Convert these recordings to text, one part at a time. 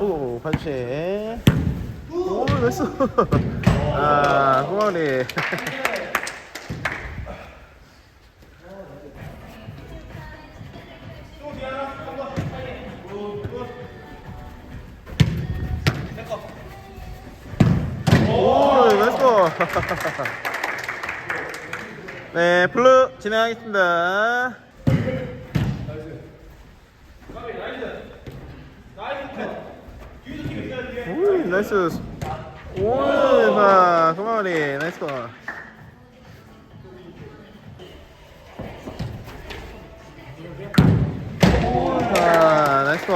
오, 반시. 오, 나이스. 아, 고마리. 오, 네, 블루 진행하겠습니다. 오, 나이스. 오, 자, 고마워리. 나이스 고. 오, 자, 나이스 고.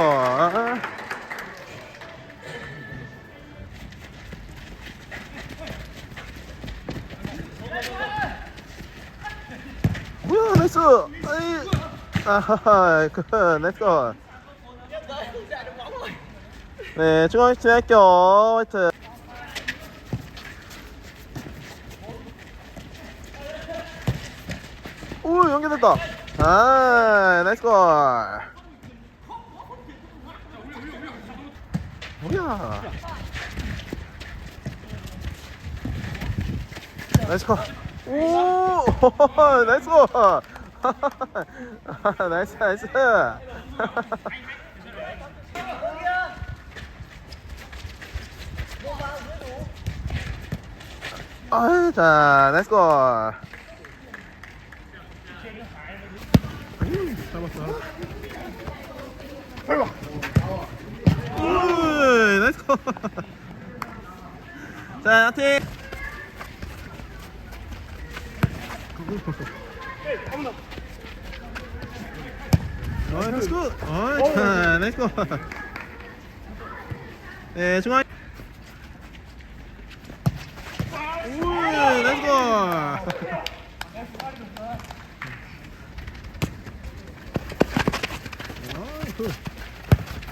뭐야, 나이스. 아이, 아하하, 그, 나이스 고. 네, 중앙시청 학교 화이트. 오, 연결됐다. 아, 나이스 골. 뭐야? 나이스 골. 오, 나이스 골. 나이스, 나이스. 아, 자, 나이스 골. 음, 잡았어. 우, 나이스 골. 자. 어, 나이스 골. 어, 자, 나이스 골. 네, 중앙.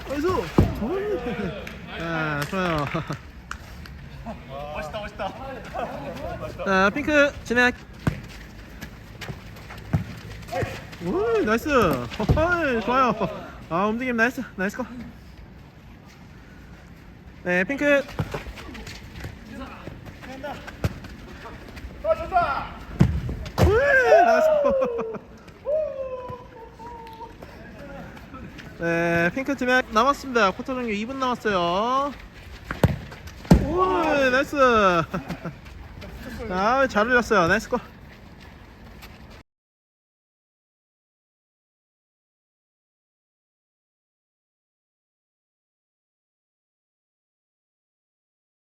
나이스. 아, 좋아요. 멋있다 멋있다 자, 핑크 진행. 오, 나이스. 좋아요. 아, 움직임 나이스. 나이스 거. 네, 핑크. 네, 핑크 진행 남았습니다. 쿼터 종료 2분 남았어요. 오, 나이스. 아, 잘 올렸어요. 나이스 거.